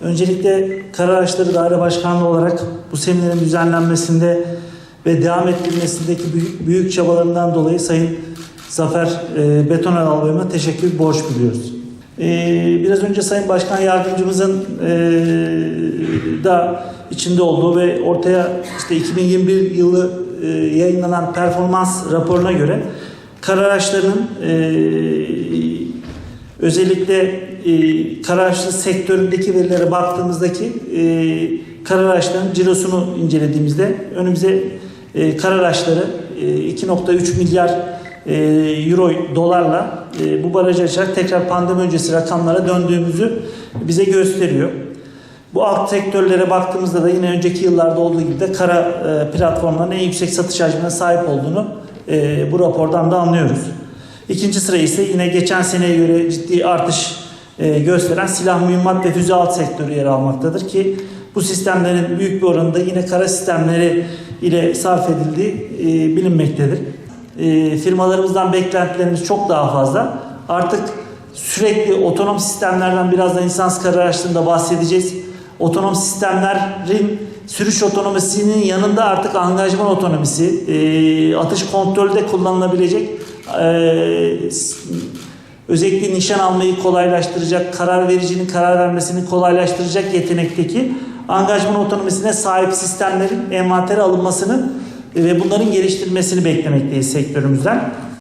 Öncelikle Kara Araçları Daire Başkanlığı olarak bu seminerin düzenlenmesinde ve devam ettirilmesindeki büyük, büyük çabalarından dolayı Sayın Zafer e, Betoner Albayıma teşekkür borç biliyoruz. E, biraz önce Sayın Başkan Yardımcımızın e, da içinde olduğu ve ortaya işte 2021 yılı e, yayınlanan performans raporuna göre kara araçlarının e, özellikle e, kara araçlı sektöründeki verilere baktığımızdaki e, kara araçların cirosunu incelediğimizde önümüze e, kara araçları e, 2.3 milyar e, euro dolarla e, bu barajı açarak tekrar pandemi öncesi rakamlara döndüğümüzü bize gösteriyor. Bu alt sektörlere baktığımızda da yine önceki yıllarda olduğu gibi de kara e, platformların en yüksek satış hacmine sahip olduğunu e, bu rapordan da anlıyoruz. İkinci sıra ise yine geçen seneye göre ciddi artış e, gösteren silah mühimmat ve füze alt sektörü yer almaktadır ki bu sistemlerin büyük bir oranında yine kara sistemleri ile sarf edildiği e, bilinmektedir. E, firmalarımızdan beklentilerimiz çok daha fazla. Artık sürekli otonom sistemlerden birazdan insansız kara araçlarında bahsedeceğiz. Otonom sistemlerin sürüş otonomisinin yanında artık angajman otonomisi, e, atış kontrolde kullanılabilecek e, özellikle nişan almayı kolaylaştıracak, karar vericinin karar vermesini kolaylaştıracak yetenekteki angajman otonomisine sahip sistemlerin envantere alınmasını ve bunların geliştirilmesini beklemekteyiz sektörümüzden.